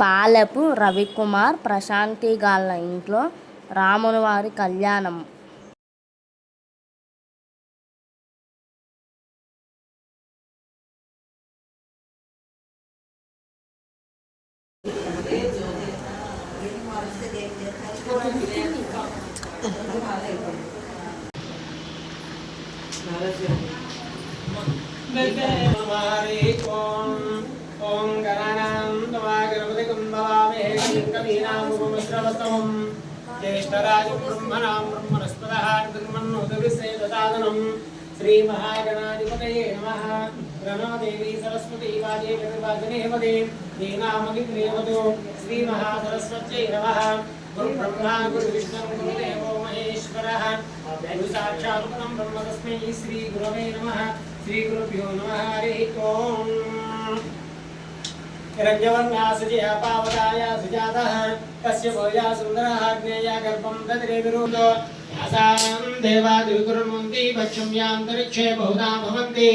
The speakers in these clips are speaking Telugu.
పాలెపు రవికుమార్ ప్రశాంతి గాళ్ళ ఇంట్లో రాముని వారి కళ్యాణం. బ్రహ్మణాం బ్రహ్మణస్పదః బ్రహ్మన్నోదవిశ్రేదసాదనం శ్రీమహాగణాధిపతయే నమః ప్రణో దేవీ సరస్వతీ వాజే గణపాజనేపదే దీనామగిత్రేవతు శ్రీమహాసరస్వత్యై నమః గురు బ్రహ్మా గురు విష్ణు గురు దేవో మహేశ్వరः గురు సాక్షాత్ పరం బ్రహ్మ తస్మై శ్రీ గురవే నమ శ్రీ గురుభ్యో నమ హరి ఓం हिरण्यवर्णासुजया पावकाया सुजातः कस्य भोजा सुन्दरः ज्ञेया गर्भं दद्रे यासां देवादिविकुर्वन्ति भक्ष्यं बहुधा भवन्ति।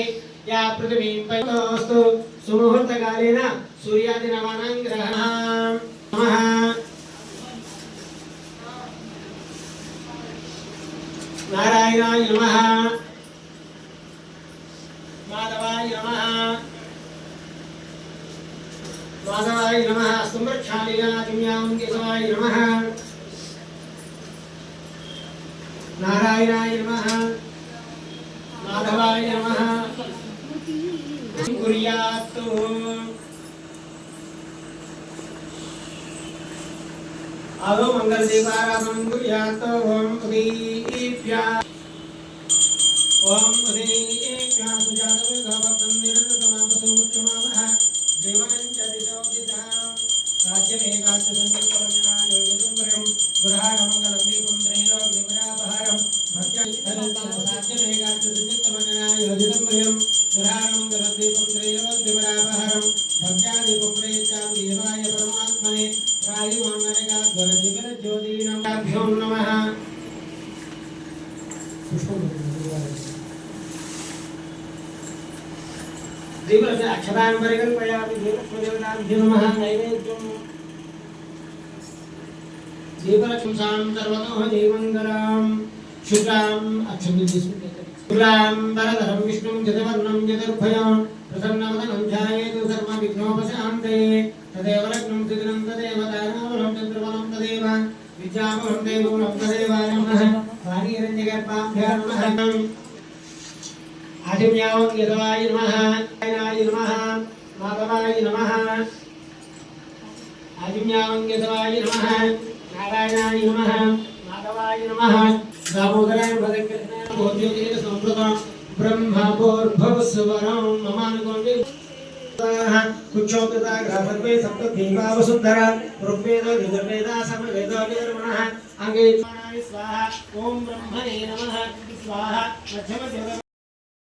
या पृथिवीं पयोस्तु सुमुहूर्तकालेन सूर्यादिनवानां ग्रहणः नमः। नारायणाय नमः। माधवाय नमः। वादाय नमः। संरक्षालिगादिन्यां केशवाय नमः। नारायणाय नमः। माधवाय नमः। कुर्यात् आलो मंगल देवाराधन कुर्यात् ओम उदीप्या ओम उदीप्या सुजातवे गवतं निरन्तमापसो मुच्यमामः जीवनं च दिशोदितः राज्यमेकाच्च सङ्कल्पवर्णना योजितुम्बरं गुरागमङ्गलं दीपं त्रैलोक्यपरापहारं राज्यमेकाच्च सङ्कल्पवर्णना योजितुम्बरं गुरागमङ्गलं दीपं त्रैलोक्यपरापहारं भक्त्यादीपं प्रयच्चामि परमात्मने प्रायुमानरकाध्वरदिविरज्योतीनाभ्यो देवस्य अक्षतां परिकल्पयामि देवलक्ष्मीदेवताभ्यो नमः नैवेद्यम् देवलक्ष्मीसां सर्वतोः जैमङ्गलां शुक्लाम् अक्षमिस्मृते शुक्लां वरधरं विष्णुं जतवर्णं जतर्भयां प्रसन्नवदनं ध्यायेतु सर्वविघ्नोपशान्तये तदेव लग्नं त्रिदिनं तदेव दानवलं चन्द्रबलं तदेव विद्यामहं देवगुणं तदेव नमः। वाणीरञ्जगर्भाभ्यां नमः। आदिम्यावद् यदवाय नमः यदवाय नमः। नारायणाय नमः। माधवाय नमः। दामोदराय भगकृष्णाय भोज्योतिः संस्कृतं ब्रह्मभोर्भवस्वरं ममानुगोण्डे कुक्षोतता ग्रामत्वे सप्तदीपा वसुन्धरा ऋग्वेदो यजुर्वेदा समवेदो विधर्मणः अङ्गे स्वाहा। ॐ ब्रह्मणे नमः। स्वाहा। मध्यमज्योतिः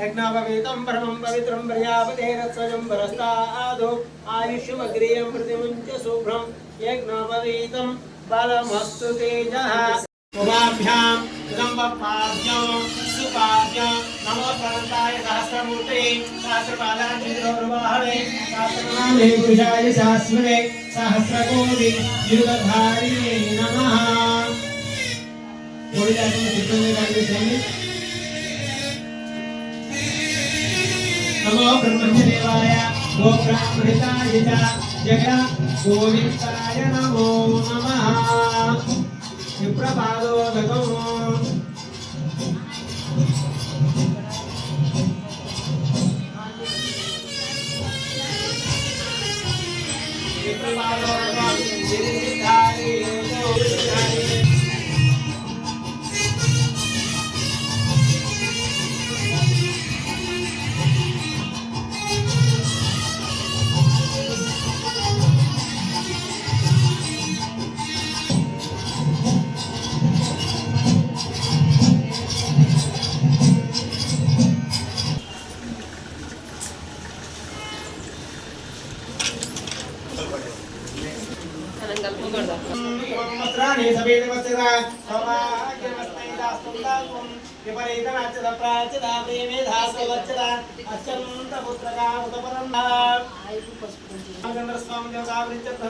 यज्ञापवीतं परमं पवित्रं प्रजापतेरत्सजं परस्तादो आयुष्यमग्रियं प्रतिमुञ्च शुभ्रं यज्ञोपवीतं बलमस्तु तेजः। शुभाभ्यां लम्बपाभ्यां सुपाभ्यां नमो भगवन्ताय सहस्रमूर्ते सहस्रपादाञ्चिद्रोर्वाहवे सहस्रनामे पुरुषाय शाश्वते सहस्रकोटि युगधारिणे नमः। कोडिदासं सिद्धं स्वामी। नमो ब्रह्मदेवाय गो ब्राह्मणिताय च जग गोविन्दाय नमो। नमः विप्रपादोदकम्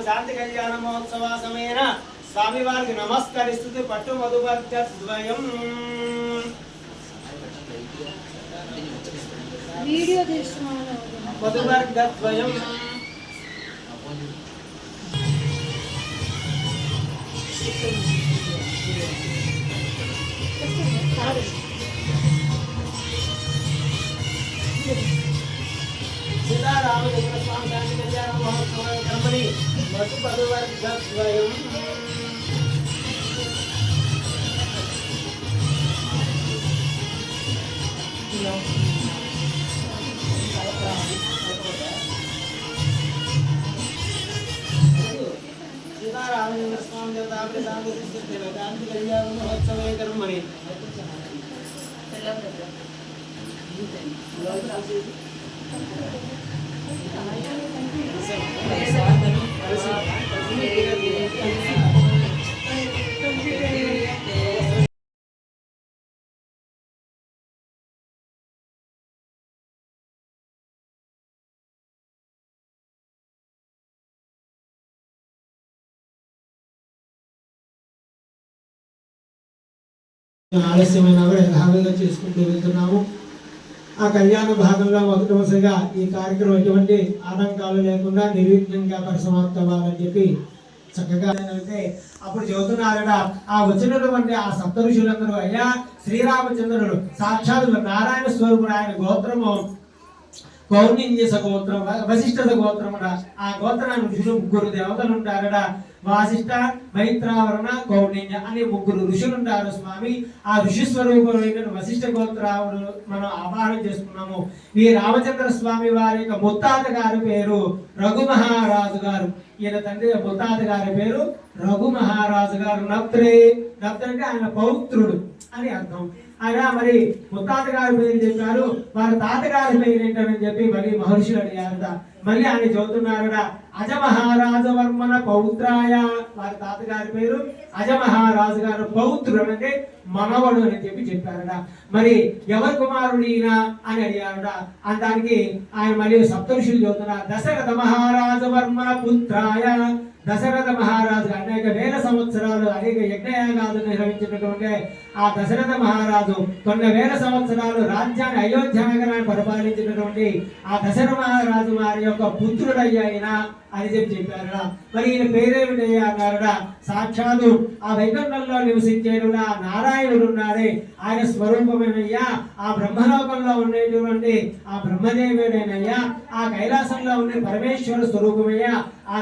శాంతి కళ్యాణ మహోత్సవ సమేన స్వామి వారికి నమస్కరిస్తూ పట్టు మధువర్గద్వయం వీడియో మధువర్గద్వయం સીતારામ સ્વામી ગણપતિ મધુ પદુ વર્ગ कर्मणि ఆలస్యమైన యథావిధిగా చేసుకుంటూ వెళ్తున్నాము. ఆ కళ్యాణ భాగంలో మొదటివరుసగా ఈ కార్యక్రమం ఎటువంటి ఆటంకాలు లేకుండా నిర్విఘ్నంగా పరిసమాప్తవ్వాలని చెప్పి చక్కగా వెళ్తే అప్పుడు చెబుతున్నారట ఆ వచ్చినటువంటి ఆ సప్త ఋషులందరూ అయ్యా శ్రీరామచంద్రుడు సాక్షాత్ నారాయణ స్వరూపుడు ఆయన గోత్రము. కౌండిన్యస గోత్రం వశిష్ఠత గోత్రముడ ఆ గోత్రానికి ఋషులు ముగ్గురు దేవతలు ఉంటారట. వాసిష్ట మైత్రావరణ కౌండిన్య అనే ముగ్గురు ఋషులు ఉంటారు స్వామి. ఆ ఋషి స్వరూపమైన వశిష్ఠ గోత్రావుడు మనం ఆహ్వానం చేసుకున్నాము. ఈ రామచంద్ర స్వామి వారి యొక్క ముత్తాత గారి పేరు రఘు మహారాజు గారు. ఈయన తండ్రి ముత్తాత గారి పేరు రఘు మహారాజు గారు. నప్త్రే నప్త్ర అంటే ఆయన పౌత్రుడు అని అర్థం. ఆయన మరి ముత్తాత గారి పేరు చెప్పారు. వారి తాతగారి పేరు ఏంటని చెప్పి మళ్ళీ మహర్షులు అడిగారట. మళ్ళీ ఆయన చదువుతున్నారట అజమహారాజవర్మన పౌత్రాయ. వారి తాతగారి పేరు అజమహారాజు గారు పౌత్రుడు అంటే మనవడు అని చెప్పి చెప్పారట. మరి ఎవరి కుమారుడు ఈయన అని అడిగారట. దానికి ఆయన మళ్ళీ సప్తఋషులు చదువుతున్నారు. దశరథ మహారాజవర్మన పుత్రాయ. దశరథ మహారాజు అనేక వేల సంవత్సరాలు అనేక యజ్ఞయాగాలు నిర్వహించినటువంటి ఆ దశరథ మహారాజు కొన్ని వేల సంవత్సరాలు రాజ్యాన్ని అయోధ్య నగరాన్ని పరిపాలించినటువంటి ఆ దశరథ మహారాజు వారి యొక్క పుత్రుడయ్యాయినా అని చెప్పి చెప్పారట మరి ఈయన పేరేమిటయ్యా అన్నారట సాక్షాత్తు ఆ వైకుంఠంలో నివసించేడు ఆ నారాయణుడు ఉన్నాడే. ఆయన స్వరూపమేనయ్యా. ఆ బ్రహ్మలోకంలో ఉండేటువంటి ఆ బ్రహ్మదేవుడేనయ్యా. ఆ కైలాసంలో ఉండే పరమేశ్వర స్వరూపమయ్యా. ఆ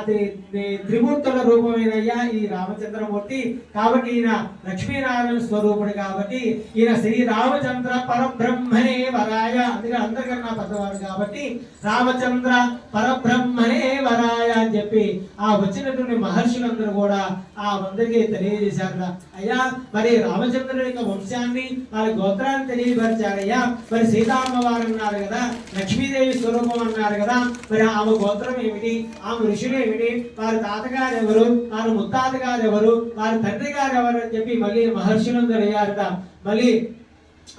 త్రిమూర్తుల రూపమేనయ్యా ఈ రామచంద్రమూర్తి. కాబట్టి ఈయన లక్ష్మీనారాయణ స్వరూపుడు. కాబట్టి ఈయన శ్రీ రామచంద్ర పరబ్రహ్మనే వరాయ. అందుకే అందరికన్నా పెద్దవాడు కాబట్టి రామచంద్ర పరబ్రహ్మనే వరాయ అని చెప్పి ఆ వచ్చినటువంటి మహర్షులందరూ కూడా ఆ అందరికీ తెలియజేశారట. అయ్యా మరి రామచంద్రుడి యొక్క వంశాన్ని వారి గోత్రాన్ని తెలియపరిచారయ్యా. మరి సీతామ్మవారు అన్నారు కదా లక్ష్మీదేవి స్వరూపం అన్నారు కదా మరి ఆమె గోత్రం ఏమిటి ఆమె ఋషులు ఏమిటి వారి తాతగారు ఎవరు వారి ముత్తాత గారు ఎవరు వారి తండ్రి గారు ఎవరు అని చెప్పి మళ్ళీ మహర్షులందరూ అయ్యారట మళ్ళీ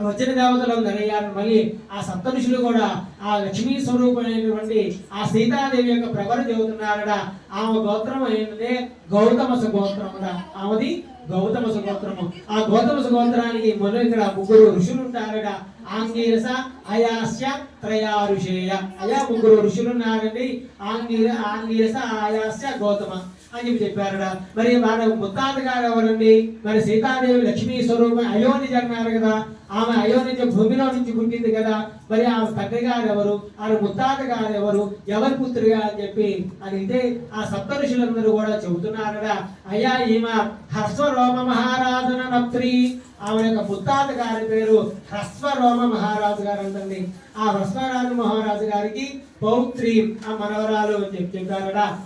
వచ్చిన దేవతలు అయ్యారు మళ్ళీ ఆ సప్త ఋషులు కూడా ఆ లక్ష్మీ స్వరూపమైనటువంటి ఆ సీతాదేవి యొక్క ప్రవర చెబుతున్నారట ఆమె గోత్రం అయినదే గౌతమస గోత్రముట ఆమెది గౌతమస గోత్రము ఆ గౌతమస గోత్రానికి మొదలు ఇక్కడ ముగ్గురు ఋషులు ఉంటారట. ఆంగీరస అయాస్య త్రయా ఋషేయ అయా ముగ్గురు ఋషులు ఉన్నారండి? ఆంగీర ఆంగీరస ఆయాస్య గౌతమ. అని చెప్పి చెప్పారట. మరి వాళ్ళ ముత్తాత గారు ఎవరండి? మరి సీతాదేవి లక్ష్మీ స్వరూపం అయోనిజ అన్నారు కదా. ఆమె అయోనిజ భూమిలో నుంచి పుట్టింది కదా. మరి ఆమె తండ్రి గారు ఎవరు? ఆమె ముత్తాత గారు ఎవరు? ఎవరి పుత్రుగా అని చెప్పి అడిగితే ఆ సప్త ఋషులందరూ కూడా చెబుతున్నారట. అయ్యా ఈమె హర్స్వరోమ మహారాజున నప్త్రి. ఆమె యొక్క ముత్తాత గారి పేరు హ్రస్వరోమ మహారాజు గారు అంటుంది ఆ హ్రస్వరాజు మహారాజు గారికి పౌత్రి ఆ మనవరాలు అని చెప్పి చెప్పారట.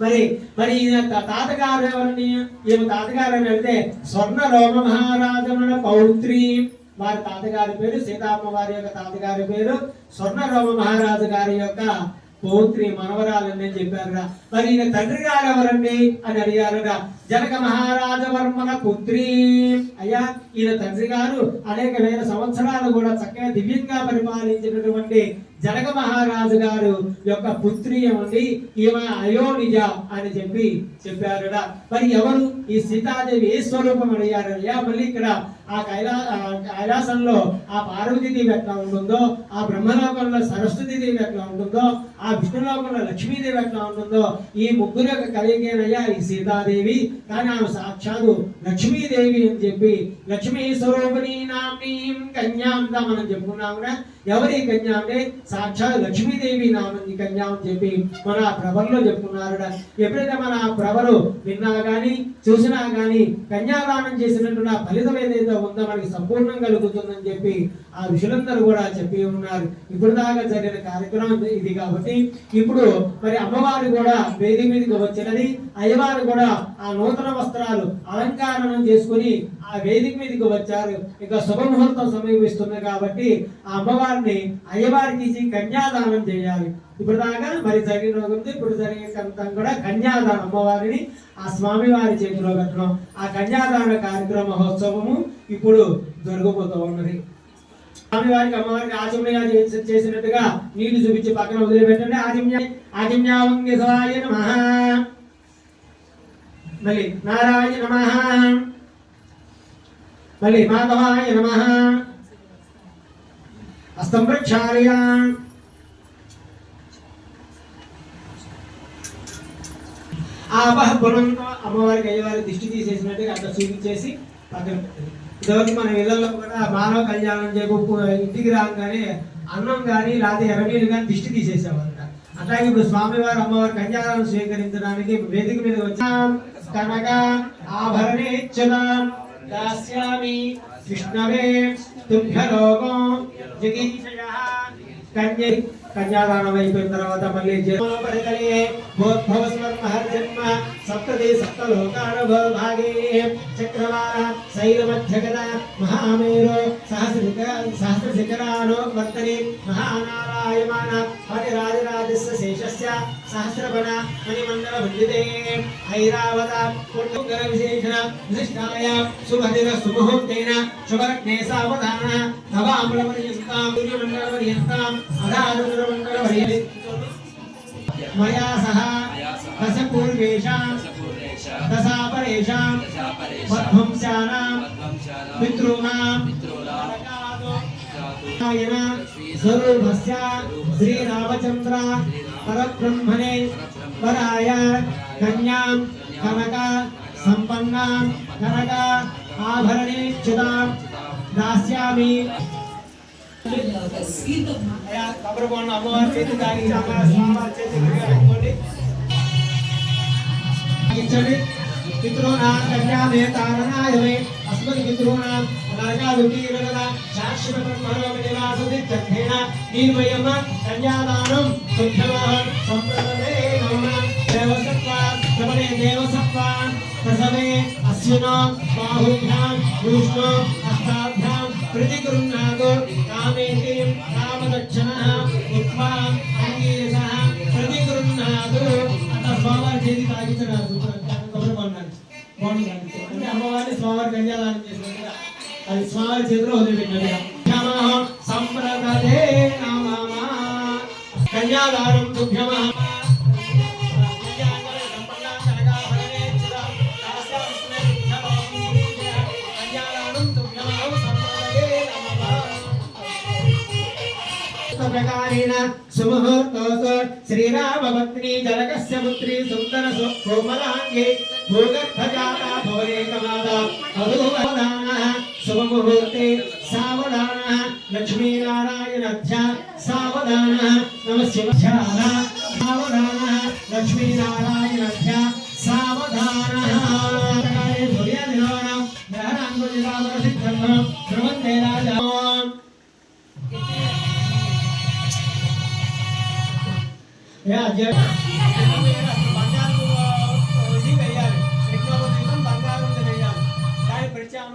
మరి మరి ఈయన తాతగారు ఎవరిని ఈమె తాతగారు అని అంటే స్వర్ణ రోమ మహారాజమున పౌత్రి వారి తాతగారి పేరు సీతామ్మ వారి యొక్క తాతగారి పేరు స్వర్ణ రోమ మహారాజు గారి యొక్క పౌత్రి మనవరాలని అని చెప్పారుగా మరి ఈయన తండ్రి గారు ఎవరండి అని అడిగారుగా జనక మహారాజవర్మన పుత్రి. అయ్యా ఈయన తండ్రి గారు అనేక వేల సంవత్సరాలు కూడా చక్కగా దివ్యంగా పరిపాలించినటువంటి జనక మహారాజు గారు యొక్క పుత్రి ఉంది ఈమె అయోనిజ అని చెప్పి చెప్పారుడా మరి ఎవరు? ఈ సీతాదేవి ఏ స్వరూపం అడిగారయ్యా మళ్ళీ ఇక్కడ ఆ కైలా కైలాసంలో ఆ పార్వతీదేవి ఎట్లా ఉంటుందో ఆ బ్రహ్మలోకంలో సరస్వతీదేవి ఎట్లా ఉంటుందో ఆ విష్ణులోకంలో లక్ష్మీదేవి ఎట్లా ఉంటుందో ఈ ముగ్గురు యొక్క కలిగేనయ్యా ఈ సీతాదేవి. కానీ ఆమె సాక్షాత్తు లక్ష్మీదేవి అని చెప్పి లక్ష్మీ స్వరూపిణి నామీం కన్యాంగా మనం చెప్పుకున్నాం కూడా ఎవరి కన్య అంటే సాక్షాత్ లక్ష్మీదేవి నామని కన్య అని చెప్పి మన ప్రభల్లో చెప్పుకున్నారు ఎప్పుడైతే మన ఆ ప్రభలు విన్నా కానీ చూసినా కానీ కన్యాదానం చేసినటువంటి ఆ ఫలితం ఏదైతే ఉందో మనకి సంపూర్ణం కలుగుతుందని చెప్పి ఆ ఋషులందరూ కూడా చెప్పి ఉన్నారు. ఇప్పుడు దాకా జరిగిన కార్యక్రమం ఇది కాబట్టి ఇప్పుడు మరి అమ్మవారు కూడా వేది మీదకి వచ్చినది. అయ్యవారు కూడా ఆ నూతన వస్త్రాలు అలంకారణం చేసుకుని ఆ వేదిక మీదకి వచ్చారు. ఇక శుభముహూర్తం సమీపిస్తుంది కాబట్టి ఆ అమ్మవారిని అయ్యవారికి ఇచ్చి కన్యాదానం చేయాలి. ఇప్పుడు దాకా మరి జరిగిన ఉంది. ఇప్పుడు జరిగే కూడా కన్యాదానం అమ్మవారిని ఆ స్వామి వారి చేతిలో పెట్టడం. ఆ కన్యాదాన కార్యక్రమ మహోత్సవము ఇప్పుడు జరగబోతూ ఉన్నది. స్వామివారికి అమ్మవారికి ఆచమయ చేసినట్టుగా నీళ్ళు చూపించి పక్కన వదిలిపెట్టండి. ఆచమ్య ఆచమ్యావంగి సవాయ మళ్ళీ నారాయణ మహా మళ్ళీ మాధవాయ నమ హస్తం ప్రక్షాళయ ఆపహ గుణంతో అమ్మవారికి అయ్యవారి దిష్టి తీసేసినట్టుగా అట్లా చూపించేసి పక్కన ఇదివరకు మన ఇళ్ళలో కూడా మానవ కళ్యాణం చేయకు ఇంటికి రాగానే అన్నం కానీ లేకపోతే ఎర్రనీళ్ళు కానీ దిష్టి తీసేసేవారు అట్లాగే ఇప్పుడు స్వామివారు అమ్మవారి కళ్యాణం స్వీకరించడానికి వేదిక మీద వచ్చాం కనక ఆభరణేచ్చదాం దాస్యామి విష్ణవే తుభ్యలోకం జగీషయ కన్య కన్యాదానం అయిపోయిన తర్వాత మళ్ళీ జన్మపరితలే భోద్భవస్మర్మహర్జన్మ సప్తదే సప్తలోకానుభవ భాగే చక్రవార శైలమధ్యగత మహామేరు సహస్రిక సహస్రశిఖరానో వర్తనే మహానారాయమాన హరిరాజరాజస్య శేషస్య सहस्रगण मणिमण्डल भुज्यते ऐरावता पुण्डुङ्गरविशेषण विशिष्टाया सुभदिर सुमुहूर्तेन शुभरत्ने सावधान नवामलपर्यन्तां सूर्यमण्डलपर्यन्ताम् अधारुरमण्डलपर्यन्तं मया सह दश पूर्वेषां दशापरेषां मध्वंसानां पितॄणां श्रीरामचन्द्र ఆయన స్వరూపస్య శ్రీరామచంద్ర పరబ్రహ్మణే వరాయ కన్యాం కనక సంపన్నాం కనక ఆభరణే చ్యుతాం దాస్యామి అయ్యా, కొబ్బరి బొండం అమ్మవారి చేతి తాగించి అమ్మవారి స్వామివారి చేతి గుడిగా పెట్టుకోండి తాగించండి పితॄణాం కన్యామే తారణాయమే అస్మద్ పితॄణాం శాశ్వత బ్రహ్మలోక నివాసది చక్రేణ కన్యాదానం శుద్ధమః సంప్రదనే నమః దేవసత్వా సమనే దేవసత్వా ప్రసవే అస్యునో బాహుభ్యాం విష్ణు హస్తాభ్యాం ప్రతిగృహ్ణాతు కామేతి కామదక్షిణः ఉత్వా అంగీరసः ప్రతిగృహ్ణాతు అట్లా చేతి తాగించడానికి కొబ్బరి బొండాన్ని అమ్మవారిని స్వామివారి కన్యాదానం చేసినట్టుగా. అది స్వామివారి చేతిలో వదిలిపెట్టినట్టుగా. నమః కన్యాదానం ప్రకారేణ జనకస్య పుత్రి సుందర కోమలాంగే భూగర్భజాత शुभमुहूर्ते सावधानः लक्ष्मीनारायणध्या सावधानः नमः शिवध्यानः सावधानः लक्ष्मीनारायणध्या सावधानः Yeah, yeah.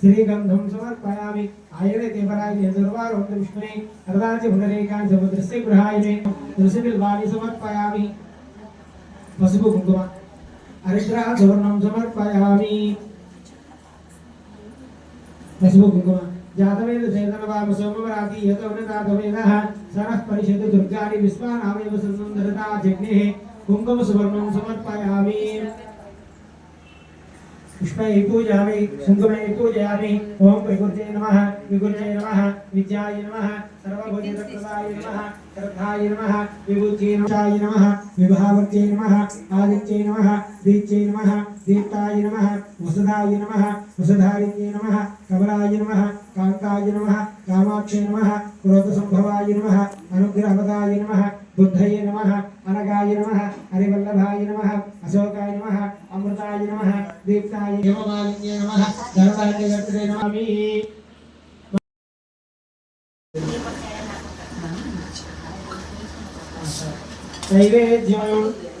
అర్ధాచి ముదనేకాని సముద్రస్య గృహాయమే అలంకరణార్థం శ్రీగంధం సమర్పయామి ఆయుధే పరాయణే దుర్వారం విష్ణువే అర్ధాచి ముదనేకాని సముద్రస్య గృహాయమే తులసిబిల్వాణి సమర్పయామి పసుపు కుంకుమ హరిద్రా సువర్ణం సమర్పయామి పసుపు కుంకుమ జాతవేద చేతనవామ సోమవరాతి యతవనతాతవేదః సరః పరిషత్ దుర్గాని విశ్వానామేవ సుందరతా జగ్నేః కుంకుమ సువర్ణం సమర్పయామి पुष्पैः पूजयामि कुङ्कुमैः पूजयामि ओम विगुर्जे नमः विगुर्जे नमः, विद्याय नमः सर्वभोजनप्रदाय नमः, श्रद्धाय नमः विभूत्यै नमः नमः, विभावर्त्यै नमः, आदित्यै नमः दीप्त्यै नमः, दीप्ताय नमः, वसुधाय नमः वसुधारित्यै नमः, कमलाय नमः कान्ताय नमः, कामाक्षे नमः, क्रोधसम्भवाय नमः अनुग्रहपदाय नमः बुद्धये नमः अनगाय नमः हरिवल्लभाय नमः अशोकाय नमः अमृताय नमः दीप्ताय हेममालिन्ये नमः धर्माल्यगर्पिते नमामि दैवेद्यं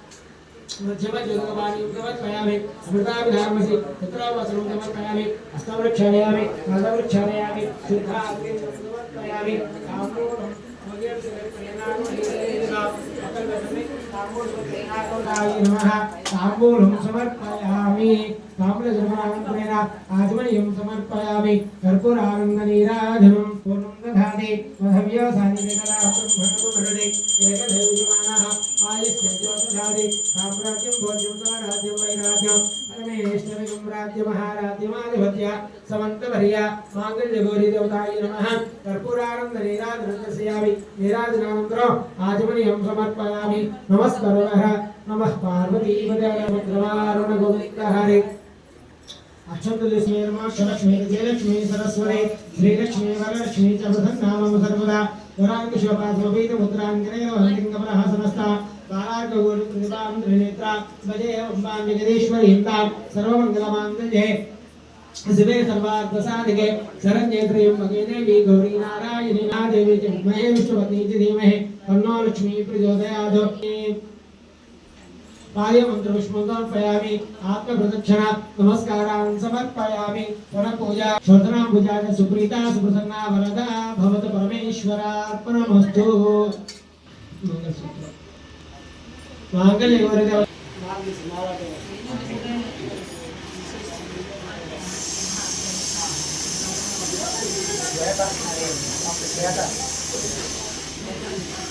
मध्यमज्योतिर्गवाणी समर्पयामि अमृताभिधामसि पुत्रावसनं समर्पयामि हस्तवृक्षालयामि पादवृक्षालयामि शुद्धाग्निं समर्पयामि ताम्बूलं ताम्बूलं समर्पयामि ताम्रजमानन्तरेण आचमनीयं समर्पयामि कर्पूरानन्दनीराजनं पूर्णं दधाति मधव्यसानिकला ब्रह्मणो एकदैवमानः आयुष्यज्योतिषादि साम्राज्यं भोज्यं स्वराज्यं वैराज्यं परमेश्वरं राज्यमहाराज्यमाधिपत्य समन्तवर्य माङ्गल्यगौरीदेवताय नमः कर्पूरानन्दनीराजनन्दस्यामि नीराजनानन्तरम् आचमनीयं समर्पयामि नमस्कारः नमः पार्वतीपदरुणगोविन्दहरे अक्षन्तलक्ष्मी नमः शलक्ष्मी विजयलक्ष्मी सरस्वती श्रीलक्ष्मी वरलक्ष्मी च प्रसन्नामं सर्वदा वराङ्कुशोपासमपीतमुद्राङ्गनेन वहन्तिङ्गमनहासनस्था बालार्कगोरुकृतां त्रिनेत्रा भजे अम्बां जगदीश्वरीं तां सर्वमङ्गलमाङ्गल्ये, शिवे सर्वार्थसाधिके शरण्येत्र्यं भगे देवी गौरी नारायणी नादेवी च विद्महे विष्णुपत्नी च धीमहि तन्नो लक्ष्मी प्रचोदयात्। बाह्यमन्त्रपुष्पसमर्पयामि आत्मप्रदक्षिणा नमस्कारान् समर्पयामि वनपूजा शोधनाम्बुजा च सुप्रीता सुप्रसन्ना वरदा भवतु परमेश्वरार्पणमस्तु माङ्गल्यवर्ग Yeah,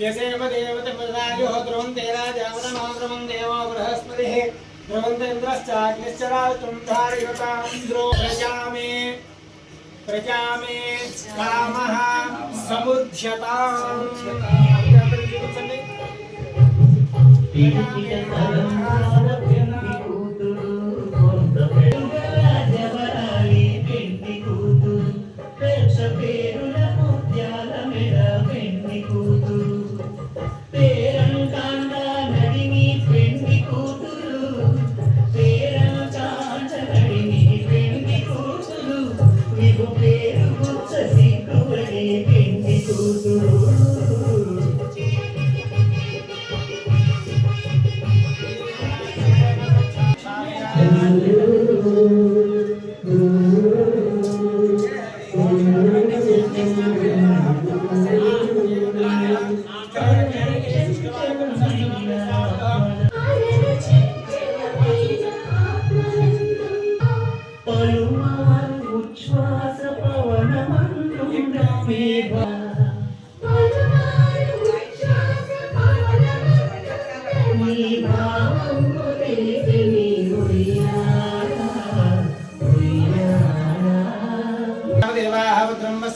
यसेव देवतमृदायो ध्रुवन्तेरा देवतमाब्रवं देवो बृहस्पतिः ध्रुवन्तेन्द्रश्चाग्निश्च रातुं धारयतां द्रोजामे प्रजामे कामः समुध्यताम् प्रजामे कामः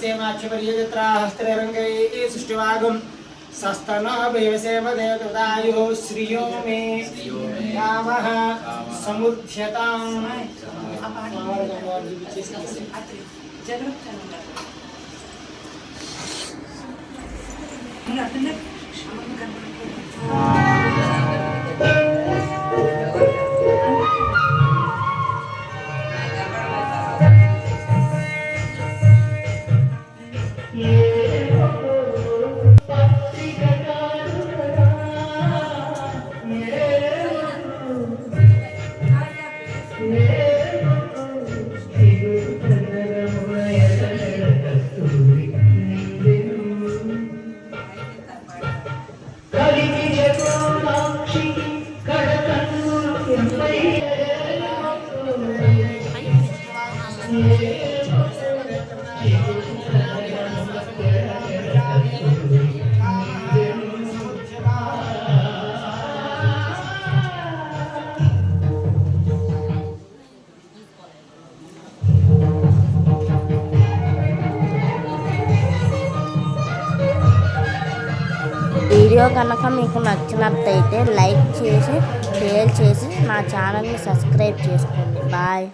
तस्येमाक्षपर्यजत्रा हस्ते रङ्गैः सृष्टिवागं सस्तनः भेवसेव देवतायुः श्रियो मे कामः समुद्यताम् కనుక మీకు నచ్చినట్టయితే లైక్ చేసి షేర్ చేసి నా ఛానల్ని సబ్స్క్రైబ్ చేసుకోండి. బాయ్.